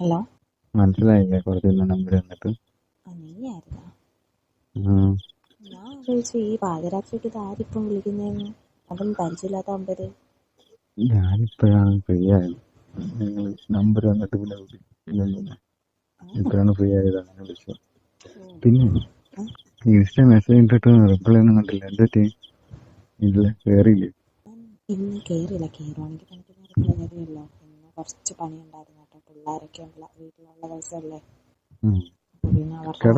Hello? മനസ്സിലായില്ലേ? കുറച്ച് number തന്നിട്ട് ആ നീയായിരുന്നോ? ഉം. ഞാൻ ആലോചിച്ചു ഈ പാതിരാത്രിക്ക് ഇത് ആരിപ്പം വിളിക്കുന്നതെന്ന് അതും പരിചയമില്ലാത്ത നമ്പര് ഞാനിപ്പോഴാണ് ഫ്രീ ആയത്. നിങ്ങൾ നമ്പർ തന്നിട്ട് പിന്നെ ഇപ്പോഴാണ് ഫ്രീ ആയത്. അങ്ങനെ വിളിച്ചത്. പിന്നെ ഇൻസ്റ്റ മെസ്സേജ് ഇട്ടിട്ട് റിപ്ലൈ ഒന്നും കണ്ടില്ല. എന്താ പറ്റി ഇല്ല കയറിയില്ലേ ഇന്ന് കയറിയില്ല കയറുവാണെങ്കിൽ കുറച്ച് പണിയുണ്ടായിരുന്നു. പിള്ളേരൊക്കെ ഉള്ള വീട്ടിലുള്ള ദിവസമല്ലേ ഉം. അപ്പോൾ പിന്നെ അവർക്ക്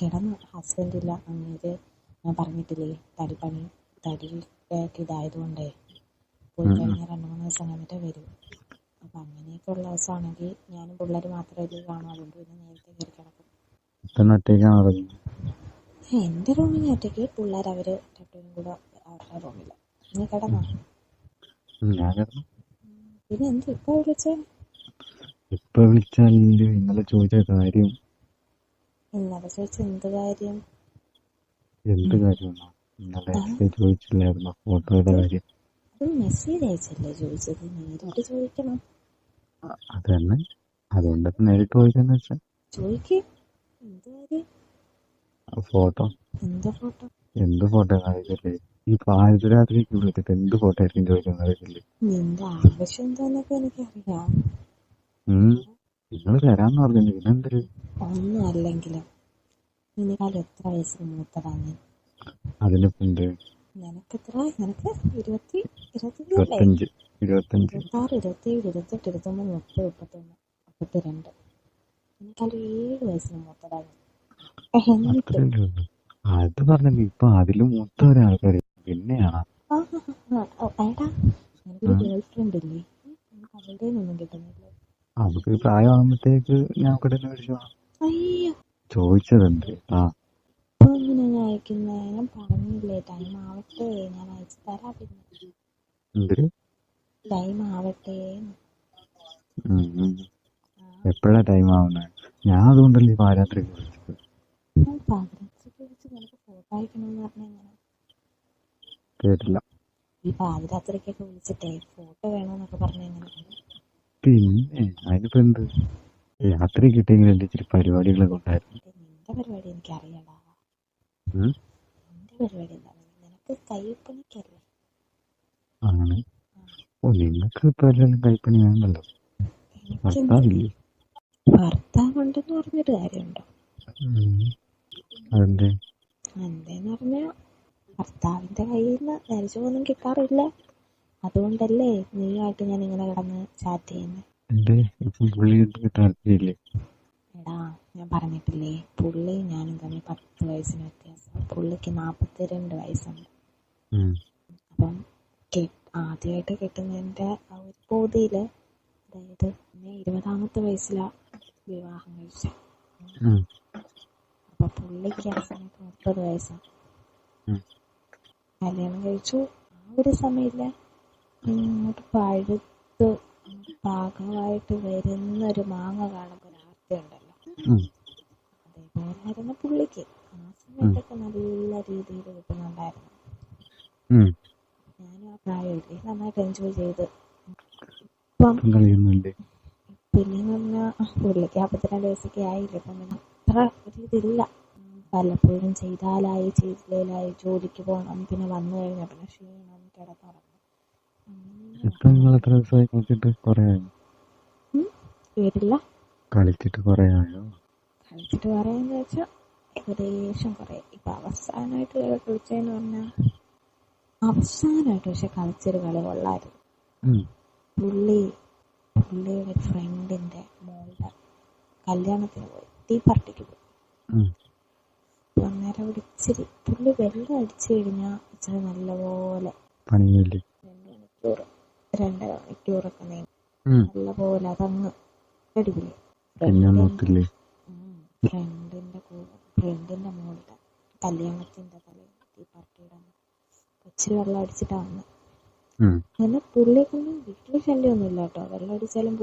കിടന്നോ ഹസ്ബൻഡ് ഇല്ല. അങ്ങേര് ഞാൻ പറഞ്ഞിട്ടില്ലേ തടിപ്പണി തടി ഇതായതുകൊണ്ടേ പോയി കഴിഞ്ഞാൽ രണ്ടു മൂന്ന് ദിവസം കഴിഞ്ഞിട്ടേ വരൂ. അപ്പൊ അങ്ങനെയൊക്കെ ഉള്ള ദിവസമാണെങ്കിൽ ഞാനും പിള്ളേർ മാത്രമേ കാണൂ. അതുകൊണ്ട് പിന്നെ നേരത്തെ കയറി കിടക്കും. എന്റെ റൂമിൽ ഒറ്റയ്ക്ക് പിള്ളേർ അവർ രണ്ടുപേരും കൂടെ അവരുടെ റൂമിൽ. നീ കിടന്നു? പിന്നെ എന്ത് ഇപ്പൊ വിളിച്ചേ? ഇപ്പൊ വിളിച്ചാൽ ഇന്നലെ ചോദിച്ച കാര്യം ഇന്നലെ ചോദിച്ച എന്ത് കാര്യം? എന്ത് കാര്യം ഇന്നലെ ചോദിച്ചില്ലായിരുന്നു? ഫോട്ടോയുടെ കാര്യം. മെസ്സേജ് അയച്ചല്ലേ ചോദിച്ചത്? നേരിട്ട് ചോദിക്കണം. അത് തന്നെ അതുകൊണ്ടൊക്കെ നേരിട്ട് ചോദിക്കാന്ന് വെച്ചാ. ചോദിക്ക്. എന്ത് കാര്യം? ഫോട്ടോ. എന്ത് ഫോട്ടോ? എന്ത് ഫോട്ടോ അറിയില്ലേ ഈ പാതിരാത്രിക്ക് വിളിച്ചിട്ട് എന്ത് ഫോട്ടോ ആയിരിക്കും ചോദിക്കുന്നത് അറിയില്ലേ നിന്റെ ആവശ്യം എന്താന്നൊക്കെ എനിക്കറിയാം. നിങ്ങൾ തരാന്ന് പറഞ്ഞു പിന്നെന്തൊരു ഒന്നും അല്ലെങ്കിലും നിനക്കാൾ എത്ര വയസ്സിന് മൂത്തതാണ്? അതിനിപ്പോ എന്ത് നിനക്ക് എത്ര നിനക്ക് ഇരുപത്തി ഇരുപത്തി ഇരുപത്തഞ്ച് ഇരുപത്താറ് ഇരുപത്തിയേഴ് ഇരുപത്തെട്ട് ഇരുപത്തൊമ്പത് മുപ്പത് മുപ്പത്തൊന്ന് മുപ്പത്തിരണ്ട്. നിനക്കാൾ ഏഴ് വയസ്സിന് മൂത്തതാണ്. അത് പറഞ്ഞു ഇപ്പൊ അതിലും മൂത്ത ഒരാൾക്കാര്. പിന്നെയാണ് ആ, ആ, എടാ എനിക്കൊരു ഗേൾ ഫ്രണ്ട് ഇല്ലേ എനിക്ക് അവളുടെ ഒന്നും കിട്ടുന്നില്ല അവർക്ക് പ്രായമാകുമ്പോഴത്തേക്ക് ഞാൻ ഇവിടെ തന്നെ അയ്യോ. ചോദിച്ചതുണ്ട്. ആ. ഞാൻ പറഞ്ഞില്ലേ ടൈം ആവട്ടെ ഞാൻ അയച്ചു തരാം പിന്നെ. എന്തൊരു ടൈം ആവട്ടെ. ഉം, ഉം. എപ്പോഴാ ടൈം ആവുന്നത് ഞാൻ അതുകൊണ്ടല്ലേ വിളിച്ചത് പറഞ്ഞ കേട്ടില്ല. ഈ പാതിരാത്രിക്കൊക്കെ വിളിച്ചിട്ടേ ഫോട്ടോ വേണമെന്നൊക്കെ പറഞ്ഞു എങ്ങനെ പിന്നെ അതിനിപ്പോ എന്ത്? രാത്രി കിട്ടിയെങ്കിൽ ഇച്ചിരി പരിപാടികളൊക്കെ ഉണ്ടായിരുന്നു. നിന്റെ പരിപാടി എനിക്കറിയടാ. ഉം? നിന്റെ പരിപാടി എന്താണ് നിനക്ക് കൈപ്പണിക്കല്ലേ? ആണ്. ഓ നിനക്ക് പലരും കൈപ്പണി വേണ്ടല്ലോ ഭർത്താവില്ലേ? ഭർത്താവുണ്ടെന്ന് പറഞ്ഞിട്ട് കാര്യമുണ്ടോ? ഉം. അതെന്തേ? എന്തേന്ന് പറഞ്ഞാൽ ഭർത്താവിന്റെ കയ്യിൽ നിന്ന് നേരിച്ചൊന്നും കിട്ടാറില്ല അതുകൊണ്ടല്ലേ നീയുമായിട്ട് ഞാൻ ഇങ്ങനെ കിടന്ന് ചാറ്റ് ചെയ്യുന്നത് എടാ ഞാൻ പറഞ്ഞിട്ടില്ലേ പുള്ളി ഞാനും തമ്മിൽ പത്ത് വയസ്സിന് വ്യത്യാസം പുള്ളിക്ക് നാൽപ്പത്തിരണ്ട് വയസ്സുണ്ട്. അപ്പം ആദ്യമായിട്ട് കിട്ടുന്നതിന്റെ ആ ഒരു ബോധിയിൽ അതായത് എന്നെ ഇരുപതാമത്തെ വയസ്സിലാണ് വിവാഹം കഴിച്ചത് അപ്പൊ പുള്ളിക്ക് ആ സമയത്ത് മുപ്പത് വയസ്സാണ്. കല്യാണം കഴിച്ചു. ആ ഒരു സമയത്ത് ഇങ്ങോട്ട് പഴുത്ത് പാകമായിട്ട് വരുന്ന ഒരു മാങ്ങ കാണുമ്പോൾ ഒരു ആർത്തിയുണ്ടല്ലോ. ഉം. അതേപോലായിരുന്നു പുള്ളിക്ക്. ആ സമയത്തൊക്കെ നല്ല രീതിയിൽ കിട്ടുന്നുണ്ടായിരുന്നു. ഞാനും ആ പ്രായമില്ലേ നന്നായിട്ട് എൻജോയ് ചെയ്ത്. ഇപ്പം ഇപ്പം പറഞ്ഞാൽ പുള്ളിക്ക് നാൽപ്പത്തിരണ്ട് വയസ്സൊക്കെ ആയില്ലേ? അപ്പം പിന്നെ അത്ര ഒരു ഇതില്ല. പലപ്പോഴും ചെയ്താലായി ചെയ്തില്ലേലായി ജോലിക്ക് പോകണം പിന്നെ വന്നു കഴിഞ്ഞാൽ പിന്നെ ക്ഷീണം കിടന്നുറങ്ങണം അങ്ങനെ ഇപ്പൊ നിങ്ങൾ എത്ര ദിവസമായി കളിച്ചിട്ട് കുറെ ആയോ? ഉം, വരില്ല കളിച്ചിട്ട് കുറെ ആയോ? കളിച്ചിട്ട് പറയാന്ന് വെച്ചാൽ ഏകദേശം കുറേ. ഇപ്പം അവസാനമായിട്ട് കളിച്ചതെന്ന് പറഞ്ഞാൽ അവസാനമായിട്ട് പക്ഷെ കളിച്ചൊരു കളി കൊള്ളായിരുന്നു. പുള്ളി പുള്ളിയുടെ ഫ്രണ്ടിന്റെ മോളുടെ കല്യാണത്തിന് പോയി. ടീ പാർട്ടിക്ക് പോയി. അന്നേരം അവിടെ ഇച്ചിരി പുള്ളി വെള്ളം അടിച്ചു കഴിഞ്ഞാൽ ഇച്ചിരി നല്ലപോലെ പണിയില്ലേ മണിക്കൂർ രണ്ട് മണിക്കൂറൊക്കെ നീങ്ങും നല്ല നല്ലപോലെ അതങ്ങ് അടിപൊളി ഫ്രണ്ടിന്റെ ഫ്രണ്ടിന്റെ ഫ്രണ്ടിന്റെ മോളുടെ കല്യാണത്തിന്റെ ടീ പാർട്ടിയുടെ ഇച്ചിരി വെള്ളം അടിച്ചിട്ടാണ് വന്നത് ഉം. പുള്ളിക്കൊന്നും വീട്ടിൽ ശല്യമൊന്നുമില്ല കേട്ടോ വെള്ളം അടിച്ചാലും